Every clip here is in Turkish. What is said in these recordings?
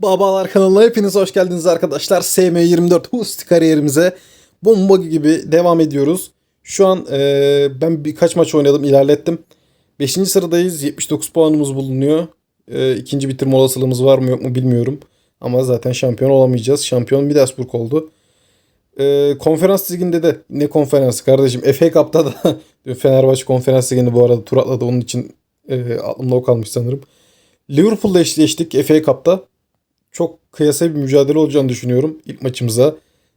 Babalar kanalına hepiniz hoş geldiniz arkadaşlar. SM24 Hust kariyerimize bomba gibi devam ediyoruz. Şu an e, ben birkaç maç oynadım, ilerlettim. 5. sıradayız. 79 puanımız bulunuyor. E, ikinci bitirme olasılığımız var mı yok mu bilmiyorum. Ama zaten şampiyon olamayacağız. Şampiyon Middlesbrough oldu. E, konferans liginde de ne konferansı kardeşim? FA Cup'ta da Fenerbahçe konferans liginde bu arada tur atladı. Onun için e, aklımda o kalmış sanırım. Liverpool'la eşleştik FA Cup'ta çok kıyasaya bir mücadele olacağını düşünüyorum ilk maçımıza.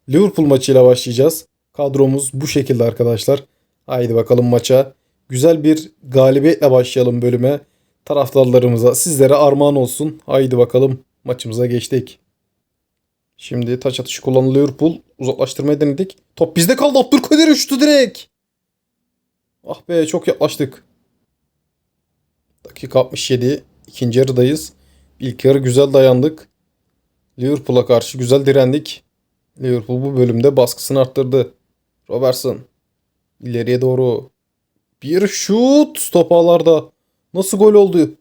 Liverpool maçıyla başlayacağız. Kadromuz bu şekilde arkadaşlar. Haydi bakalım maça. Güzel bir galibiyetle başlayalım bölüme. Taraftarlarımıza sizlere armağan olsun. Haydi bakalım maçımıza geçtik. Şimdi taç atışı kullanan Liverpool uzaklaştırmayı denedik. Top bizde kaldı. Abdülkadir uçtu direkt. Ah be çok yaklaştık. Dakika 67. İkinci yarıdayız. İlk yarı güzel dayandık. Liverpool'a karşı güzel direndik. Liverpool bu bölümde baskısını arttırdı. Robertson ileriye doğru bir şut top ağlarda. Nasıl gol oldu?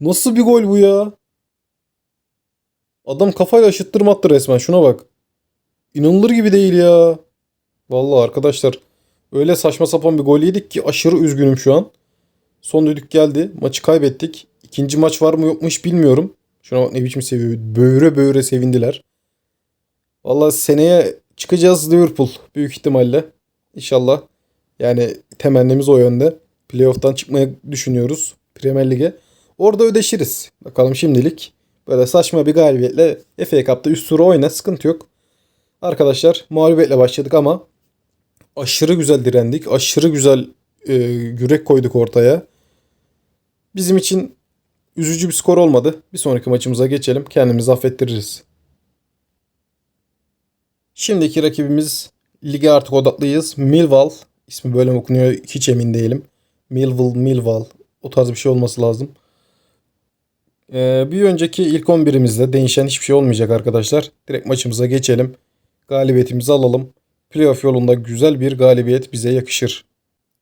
Nasıl bir gol bu ya? Adam kafayla aşıttırma attı resmen. Şuna bak. İnanılır gibi değil ya. Vallahi arkadaşlar öyle saçma sapan bir gol yedik ki aşırı üzgünüm şu an. Son düdük geldi. Maçı kaybettik. İkinci maç var mı yok mu hiç bilmiyorum. Şuna bak ne biçim seviyor. Böğüre böğüre sevindiler. Vallahi seneye çıkacağız Liverpool büyük ihtimalle. İnşallah. Yani temennimiz o yönde. Playoff'tan çıkmayı düşünüyoruz Premier Lig'e. Orada ödeşiriz. Bakalım şimdilik. Böyle saçma bir galibiyetle FA Cup'ta üst turu oyna sıkıntı yok. Arkadaşlar mağlubiyetle başladık ama aşırı güzel direndik. Aşırı güzel e, yürek koyduk ortaya. Bizim için üzücü bir skor olmadı. Bir sonraki maçımıza geçelim. Kendimizi affettiririz. Şimdiki rakibimiz lige artık odaklıyız. Millwall. İsmi böyle mi okunuyor hiç emin değilim. Millwall, Millwall. O tarz bir şey olması lazım. Ee, bir önceki ilk 11'imizde değişen hiçbir şey olmayacak arkadaşlar. Direkt maçımıza geçelim. Galibiyetimizi alalım. Playoff yolunda güzel bir galibiyet bize yakışır.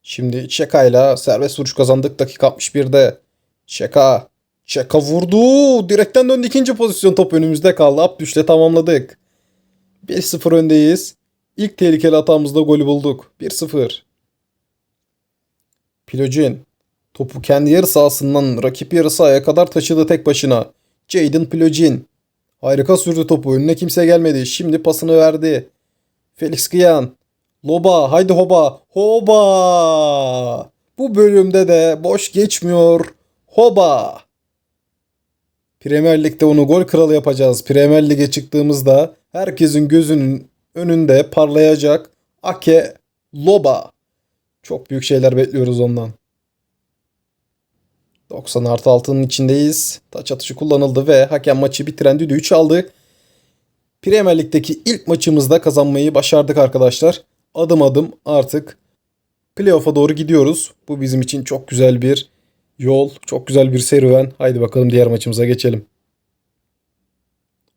Şimdi Çeka ile serbest vuruş kazandık dakika 61'de. Çeka. Çeka vurdu. Direkten döndü ikinci pozisyon top önümüzde kaldı. Abdüş'le tamamladık. 1-0 öndeyiz. İlk tehlikeli hatamızda golü bulduk. 1-0. Pilocin. Topu kendi yarı sahasından rakip yarı sahaya kadar taşıdı tek başına. Jadon Pilocin. Harika sürdü topu. Önüne kimse gelmedi. Şimdi pasını verdi. Felix Gyan. Loba. Haydi Hoba. Hoba. Bu bölümde de boş geçmiyor. Hoba. Premier Lig'de onu gol kralı yapacağız. Premier Lig'e çıktığımızda herkesin gözünün önünde parlayacak Ake Loba. Çok büyük şeyler bekliyoruz ondan. 90 artı 6'nın içindeyiz. Taç atışı kullanıldı ve hakem maçı bitiren düdüğü çaldı. Premier Lig'deki ilk maçımızda kazanmayı başardık arkadaşlar. Adım adım artık playoff'a doğru gidiyoruz. Bu bizim için çok güzel bir yol, çok güzel bir serüven. Haydi bakalım diğer maçımıza geçelim.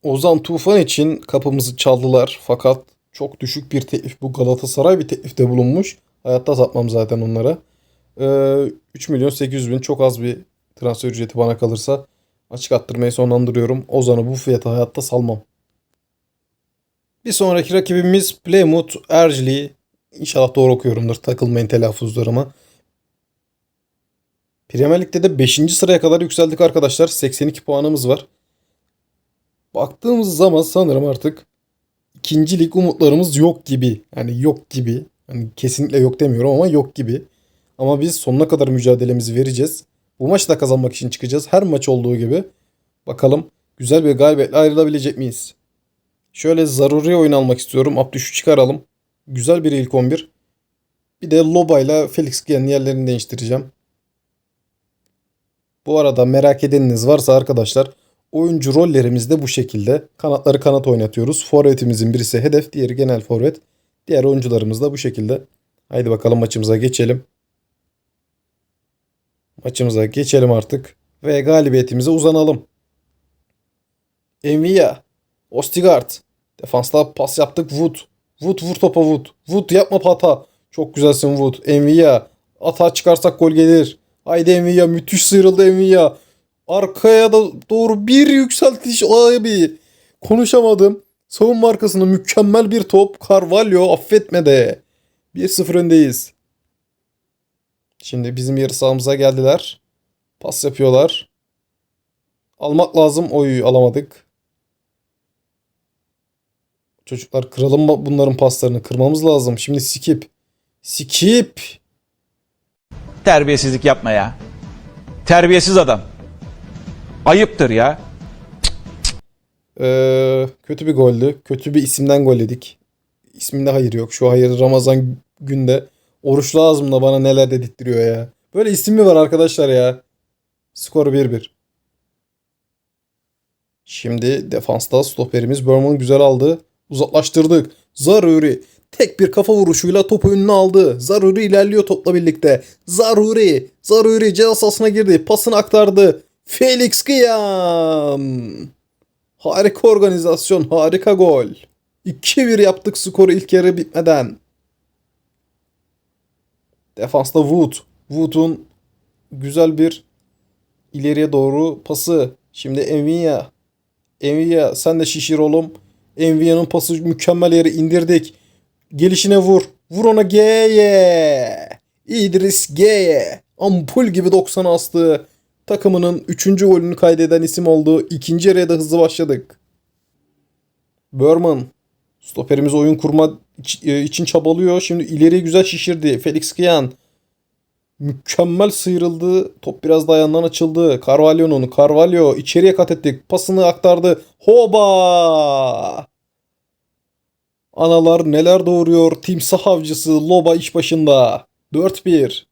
Ozan Tufan için kapımızı çaldılar fakat çok düşük bir teklif bu Galatasaray bir teklifte bulunmuş. Hayatta satmam zaten onlara. Ee, 3 milyon 800 bin çok az bir transfer ücreti bana kalırsa açık attırmayı sonlandırıyorum. Ozan'ı bu fiyata hayatta salmam. Bir sonraki rakibimiz Plymouth Ercili. İnşallah doğru okuyorumdur. Takılmayın telaffuzlarıma. Premier Lig'de de 5. sıraya kadar yükseldik arkadaşlar. 82 puanımız var. Baktığımız zaman sanırım artık ikinci lig umutlarımız yok gibi. Yani yok gibi. Hani kesinlikle yok demiyorum ama yok gibi. Ama biz sonuna kadar mücadelemizi vereceğiz. Bu maçı da kazanmak için çıkacağız. Her maç olduğu gibi. Bakalım güzel bir galibiyetle ayrılabilecek miyiz? Şöyle zaruri oyun almak istiyorum. Abdüş'ü çıkaralım. Güzel bir ilk 11. Bir de Loba ile Felix Gian'ın yerlerini değiştireceğim. Bu arada merak edeniniz varsa arkadaşlar oyuncu rollerimiz de bu şekilde. Kanatları kanat oynatıyoruz. Forvetimizin birisi hedef, diğeri genel forvet. Diğer oyuncularımız da bu şekilde. Haydi bakalım maçımıza geçelim. Maçımıza geçelim artık. Ve galibiyetimize uzanalım. Envia. Ostigard. Defansla pas yaptık Wood. Wood vur topa Wood. Wood yapma pata. Çok güzelsin Wood. Envia. Ata çıkarsak gol gelir. Haydi Envia müthiş sıyrıldı Envia. Arkaya da doğru bir yükseltiş abi. Konuşamadım. Savunma arkasında mükemmel bir top. Carvalho affetmedi. 1-0 öndeyiz. Şimdi bizim yarı sahamıza geldiler. Pas yapıyorlar. Almak lazım. Oy alamadık. Çocuklar kıralım bunların paslarını. Kırmamız lazım. Şimdi skip. Skip. Terbiyesizlik yapma ya. Terbiyesiz adam. Ayıptır ya. Ee, kötü bir goldü. Kötü bir isimden gol yedik. İsminde hayır yok. Şu hayır Ramazan günde. Oruçlu ağzımda bana neler dedirtiyor ya. Böyle isim mi var arkadaşlar ya? Skor 1-1. Şimdi defansta stoperimiz Berman güzel aldı. Uzaklaştırdık. Zaruri. Tek bir kafa vuruşuyla topu önüne aldı. Zaruri ilerliyor topla birlikte. Zaruri. Zaruri ceza girdi. Pasını aktardı. Felix Kıyam. Harika organizasyon, harika gol. 2-1 yaptık skoru ilk yarı bitmeden. Defansta Wood. Wood'un güzel bir ileriye doğru pası. Şimdi Envia. Envia sen de şişir oğlum. Envia'nın pası mükemmel yere indirdik. Gelişine vur. Vur ona G'ye. İdris G'ye. Ampul gibi 90 astı. Takımının 3. golünü kaydeden isim oldu. İkinci yarıya da hızlı başladık. Berman. Stoperimiz oyun kurma e, için çabalıyor. Şimdi ileriye güzel şişirdi. Felix Kiyan. Mükemmel sıyrıldı. Top biraz da ayağından açıldı. Carvalho'nun. Carvalho içeriye kat ettik. Pasını aktardı. Hoba! Analar neler doğuruyor. Timsah avcısı Loba iş başında. 4-1.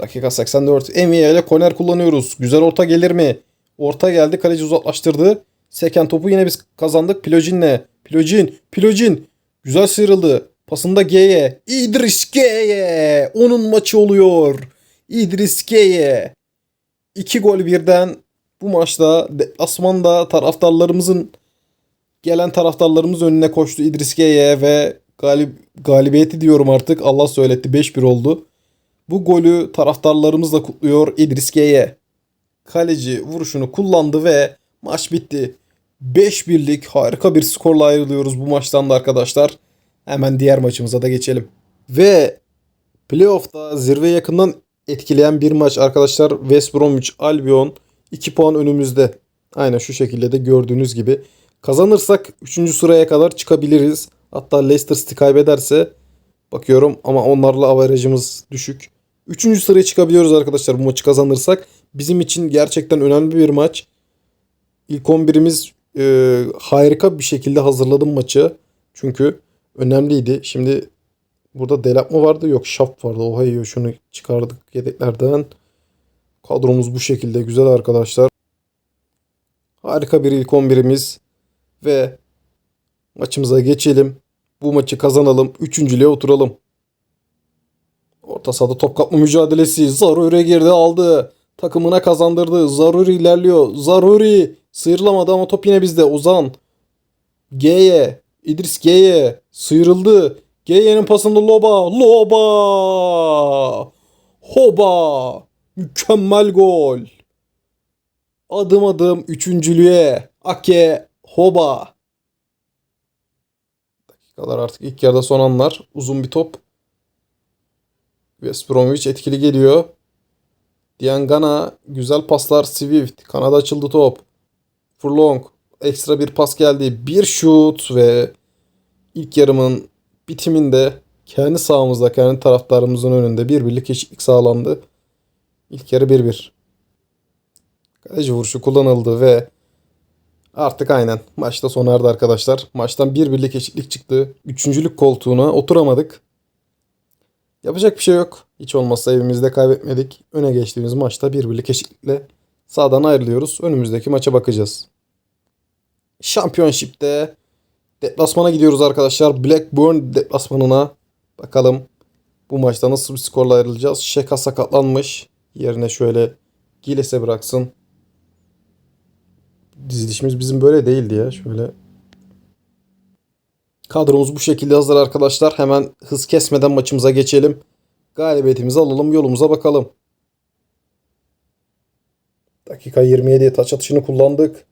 Dakika 84. Envia ile korner kullanıyoruz. Güzel orta gelir mi? Orta geldi. Kaleci uzaklaştırdı. Seken topu yine biz kazandık. Pilojin'le. Pilojin. Pilojin. Güzel sıyrıldı. Pasında G'ye. İdris G'ye. Onun maçı oluyor. İdris G'ye. İki gol birden bu maçta Asman'da taraftarlarımızın gelen taraftarlarımız önüne koştu İdris G'ye ve galip, galibiyeti diyorum artık. Allah söyletti 5-1 oldu. Bu golü taraftarlarımız da kutluyor İdris G'ye. Kaleci vuruşunu kullandı ve maç bitti. 5-1'lik harika bir skorla ayrılıyoruz bu maçtan da arkadaşlar. Hemen diğer maçımıza da geçelim. Ve playoff'ta zirve yakından etkileyen bir maç arkadaşlar. West Bromwich Albion 2 puan önümüzde. Aynen şu şekilde de gördüğünüz gibi. Kazanırsak 3. sıraya kadar çıkabiliriz. Hatta Leicester City kaybederse bakıyorum ama onlarla averajımız düşük. 3. sıraya çıkabiliyoruz arkadaşlar bu maçı kazanırsak. Bizim için gerçekten önemli bir maç. İlk 11'imiz e, harika bir şekilde hazırladım maçı. Çünkü önemliydi. Şimdi burada Delap mı vardı? Yok Şap vardı. Oha iyi şunu çıkardık yedeklerden. Kadromuz bu şekilde güzel arkadaşlar. Harika bir ilk 11'imiz ve maçımıza geçelim. Bu maçı kazanalım. Üçüncülüğe oturalım. Orta sahada top kapma mücadelesi. Zaruri girdi aldı. Takımına kazandırdı. Zaruri ilerliyor. Zaruri sıyrılamadı ama top yine bizde. Ozan. G'ye. İdris G'ye. Sıyrıldı. G'ye'nin pasında Loba. Loba. Hoba. Mükemmel gol. Adım adım üçüncülüğe. Ake. Hoba. Dakikalar artık ilk yarıda son anlar. Uzun bir top. West Bromwich etkili geliyor. Diangana güzel paslar Swift. Kanada açıldı top. Furlong ekstra bir pas geldi. Bir şut ve ilk yarımın bitiminde kendi sahamızda kendi taraftarımızın önünde bir birlik eşitlik sağlandı. İlk yarı 1-1. Kaleci vuruşu kullanıldı ve artık aynen maçta sona erdi arkadaşlar. Maçtan bir birlik eşitlik çıktı. Üçüncülük koltuğuna oturamadık. Yapacak bir şey yok. Hiç olmazsa evimizde kaybetmedik. Öne geçtiğimiz maçta bir birlik eşitlikle sağdan ayrılıyoruz. Önümüzdeki maça bakacağız. Şampiyonşipte deplasmana gidiyoruz arkadaşlar. Blackburn deplasmanına. Bakalım bu maçta nasıl bir skorla ayrılacağız. Şeka sakatlanmış. Yerine şöyle Giles'e bıraksın. Dizilişimiz bizim böyle değildi ya. Şöyle Kadromuz bu şekilde hazır arkadaşlar. Hemen hız kesmeden maçımıza geçelim. Galibiyetimizi alalım yolumuza bakalım. Dakika 27 taç atışını kullandık.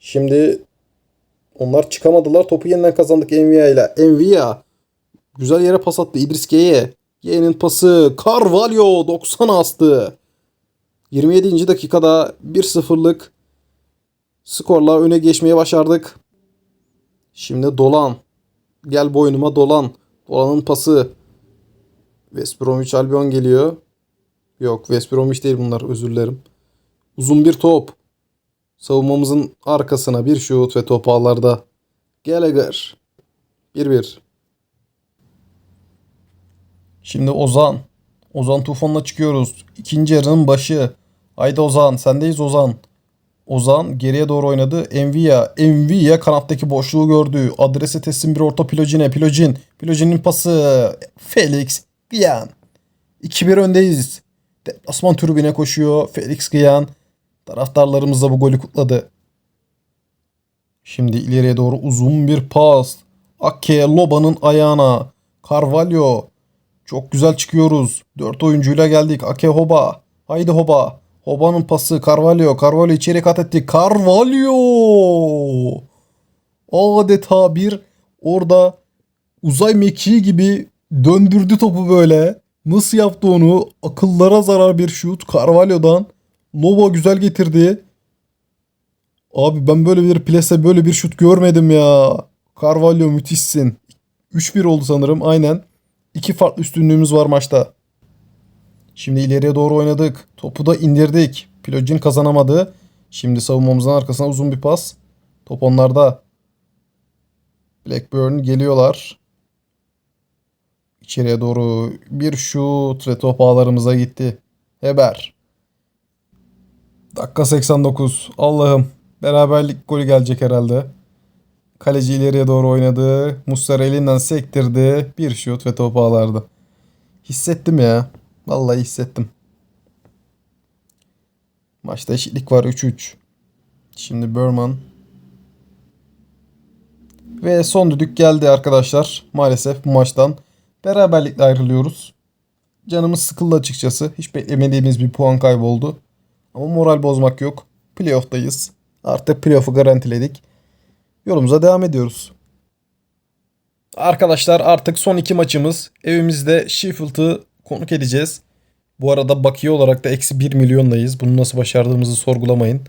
Şimdi onlar çıkamadılar. Topu yeniden kazandık Envia ile. Envia güzel yere pas attı İdris G'ye. G'nin pası Carvalho 90 astı. 27. dakikada 1-0'lık skorla öne geçmeye başardık. Şimdi Dolan. Gel boynuma Dolan. Dolan'ın pası. West Bromwich Albion geliyor. Yok West Bromwich değil bunlar özür dilerim. Uzun bir top. Savunmamızın arkasına bir şut ve top ağlarda. Gallagher. 1-1. Şimdi Ozan. Ozan Tufan'la çıkıyoruz. İkinci yarının başı. Haydi Ozan. Sendeyiz Ozan. Ozan geriye doğru oynadı. Envia. Envia kanattaki boşluğu gördü. Adrese teslim bir orta Pilojin'e. Pilojin. Pilojin'in pası. Felix. Gyan. 2-1 öndeyiz. Deplasman tribüne koşuyor. Felix Gyan. Taraftarlarımız da bu golü kutladı. Şimdi ileriye doğru uzun bir pas. Ake Loba'nın ayağına. Carvalho. Çok güzel çıkıyoruz. 4 oyuncuyla geldik. Ake Hoba. Haydi Hoba. Hoba'nın pası Carvalho. Carvalho içeri kat etti. Carvalho. Adeta bir orada uzay mekiği gibi döndürdü topu böyle. Nasıl yaptı onu? Akıllara zarar bir şut Carvalho'dan. Lobo güzel getirdi. Abi ben böyle bir plase böyle bir şut görmedim ya. Carvalho müthişsin. 3-1 oldu sanırım aynen. İki farklı üstünlüğümüz var maçta. Şimdi ileriye doğru oynadık. Topu da indirdik. Pilojin kazanamadı. Şimdi savunmamızın arkasına uzun bir pas. Top onlarda. Blackburn geliyorlar. İçeriye doğru bir şut ve top ağlarımıza gitti. Heber. Dakika 89. Allah'ım. Beraberlik golü gelecek herhalde. Kaleci ileriye doğru oynadı. Muslera elinden sektirdi. Bir şut ve top ağlardı. Hissettim ya. Vallahi hissettim. Maçta eşitlik var 3-3. Şimdi Burman. Ve son düdük geldi arkadaşlar. Maalesef bu maçtan beraberlikle ayrılıyoruz. Canımız sıkıldı açıkçası. Hiç beklemediğimiz bir puan kaybı oldu. Ama moral bozmak yok. Playoff'tayız. Artık playoff'u garantiledik. Yolumuza devam ediyoruz. Arkadaşlar artık son iki maçımız. Evimizde Sheffield'ı konuk edeceğiz. Bu arada bakiye olarak da eksi 1 milyondayız. Bunu nasıl başardığımızı sorgulamayın.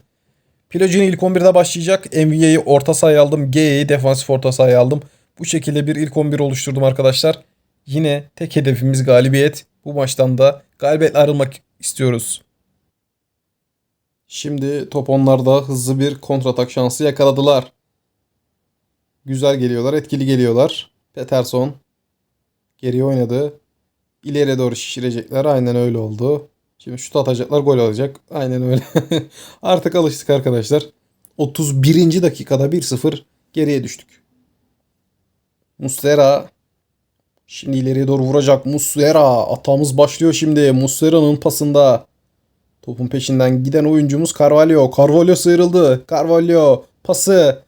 Pilojin ilk 11'de başlayacak. MVA'yı orta sahaya aldım. G'yi defansif orta sahaya aldım. Bu şekilde bir ilk 11 oluşturdum arkadaşlar. Yine tek hedefimiz galibiyet. Bu maçtan da galibiyetle ayrılmak istiyoruz. Şimdi top onlarda hızlı bir kontratak şansı yakaladılar. Güzel geliyorlar, etkili geliyorlar. Peterson geriye oynadı. İleriye doğru şişirecekler. Aynen öyle oldu. Şimdi şut atacaklar, gol alacak. Aynen öyle. Artık alıştık arkadaşlar. 31. dakikada 1-0 geriye düştük. Muslera şimdi ileriye doğru vuracak. Muslera atamız başlıyor şimdi. Muslera'nın pasında. Topun peşinden giden oyuncumuz Carvalho. Carvalho sıyrıldı. Carvalho pası.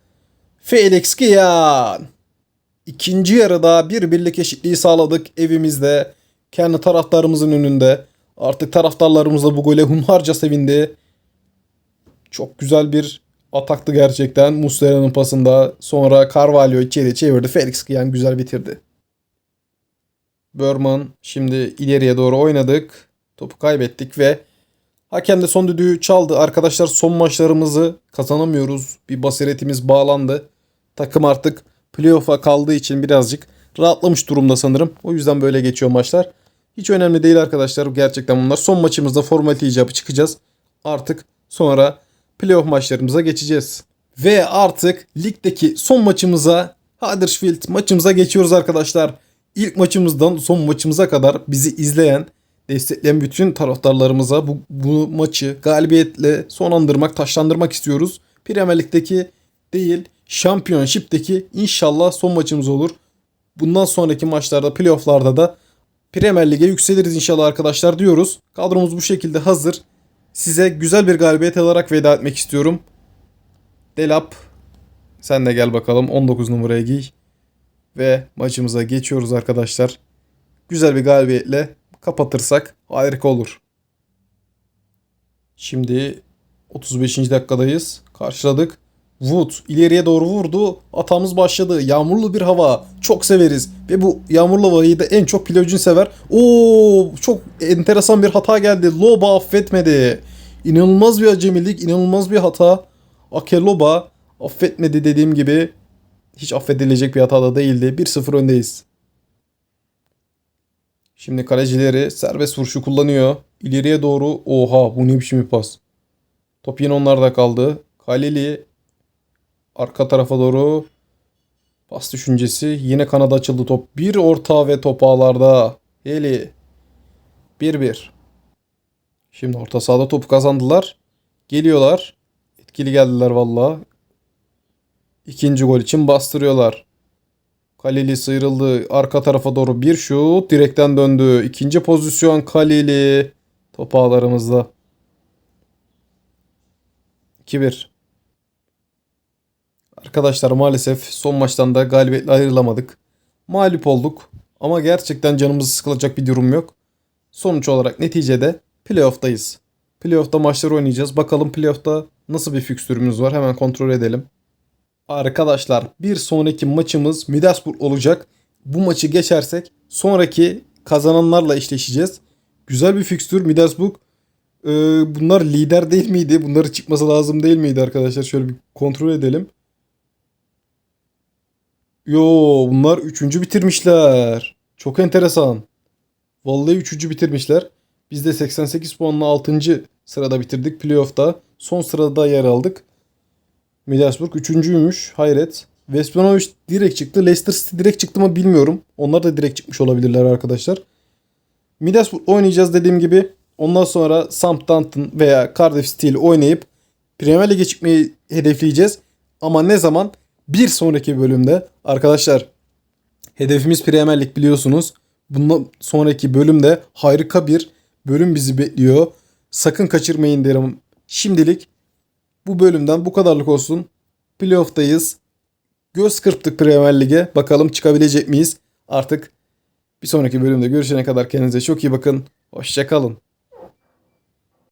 Felix Gian. İkinci yarıda bir birlik eşitliği sağladık evimizde. Kendi taraftarımızın önünde. Artık taraftarlarımız da bu gole hunharca sevindi. Çok güzel bir ataktı gerçekten. Muslera'nın pasında. Sonra Carvalho içeri çevirdi. Felix Gian güzel bitirdi. Burman şimdi ileriye doğru oynadık. Topu kaybettik ve hakem de son düdüğü çaldı. Arkadaşlar son maçlarımızı kazanamıyoruz. Bir basiretimiz bağlandı. Takım artık playoff'a kaldığı için birazcık rahatlamış durumda sanırım. O yüzden böyle geçiyor maçlar. Hiç önemli değil arkadaşlar. Gerçekten bunlar. Son maçımızda formalite icabı çıkacağız. Artık sonra playoff maçlarımıza geçeceğiz. Ve artık ligdeki son maçımıza Huddersfield maçımıza geçiyoruz arkadaşlar. İlk maçımızdan son maçımıza kadar bizi izleyen, destekleyen bütün taraftarlarımıza bu, bu maçı galibiyetle sonlandırmak, taşlandırmak istiyoruz. Premier Lig'deki değil, Championship'teki inşallah son maçımız olur. Bundan sonraki maçlarda, playoff'larda da Premier Lig'e yükseliriz inşallah arkadaşlar diyoruz. Kadromuz bu şekilde hazır. Size güzel bir galibiyet alarak veda etmek istiyorum. Delap sen de gel bakalım 19 numaraya giy. Ve maçımıza geçiyoruz arkadaşlar. Güzel bir galibiyetle kapatırsak harika olur. Şimdi 35. dakikadayız. Karşıladık. Wood ileriye doğru vurdu. Atamız başladı. Yağmurlu bir hava. Çok severiz. Ve bu yağmurlu havayı da en çok Pilocin sever. Oo çok enteresan bir hata geldi. Loba affetmedi. İnanılmaz bir acemilik, inanılmaz bir hata. Akeloba affetmedi dediğim gibi. Hiç affedilecek bir hata da değildi. 1-0 öndeyiz. Şimdi kalecileri serbest vuruşu kullanıyor. İleriye doğru. Oha bu ne biçim bir pas. Top yine onlarda kaldı. Kaleli arka tarafa doğru pas düşüncesi. Yine kanada açıldı top. Bir orta ve top ağlarda. Heli. 1-1. Şimdi orta sahada topu kazandılar. Geliyorlar. Etkili geldiler valla. İkinci gol için bastırıyorlar. Kaleli sıyrıldı. Arka tarafa doğru bir şut. Direkten döndü. İkinci pozisyon Kaleli. Top ağlarımızda. 2-1. Arkadaşlar maalesef son maçtan da galibiyetle ayrılamadık. Mağlup olduk. Ama gerçekten canımızı sıkılacak bir durum yok. Sonuç olarak neticede playoff'tayız. Playoff'ta maçlar oynayacağız. Bakalım playoff'ta nasıl bir fikstürümüz var. Hemen kontrol edelim. Arkadaşlar bir sonraki maçımız Middlesbrough olacak. Bu maçı geçersek sonraki kazananlarla eşleşeceğiz. Güzel bir fikstür Middlesbrough. Ee, bunlar lider değil miydi? Bunları çıkması lazım değil miydi arkadaşlar? Şöyle bir kontrol edelim. Yo bunlar üçüncü bitirmişler. Çok enteresan. Vallahi üçüncü bitirmişler. Biz de 88 puanla 6. sırada bitirdik playoff'ta. Son sırada yer aldık. Middlesbrough üçüncüymüş. Hayret. West Bromwich direkt çıktı. Leicester City direkt çıktı mı bilmiyorum. Onlar da direkt çıkmış olabilirler arkadaşlar. Middlesbrough oynayacağız dediğim gibi. Ondan sonra Southampton veya Cardiff ile oynayıp Premier Lig'e çıkmayı hedefleyeceğiz. Ama ne zaman? Bir sonraki bölümde arkadaşlar hedefimiz Premier Lig biliyorsunuz. Bundan sonraki bölümde harika bir bölüm bizi bekliyor. Sakın kaçırmayın derim. Şimdilik bu bölümden bu kadarlık olsun. Playoff'tayız. Göz kırptık Premier Lig'e. Bakalım çıkabilecek miyiz? Artık bir sonraki bölümde görüşene kadar kendinize çok iyi bakın. Hoşçakalın.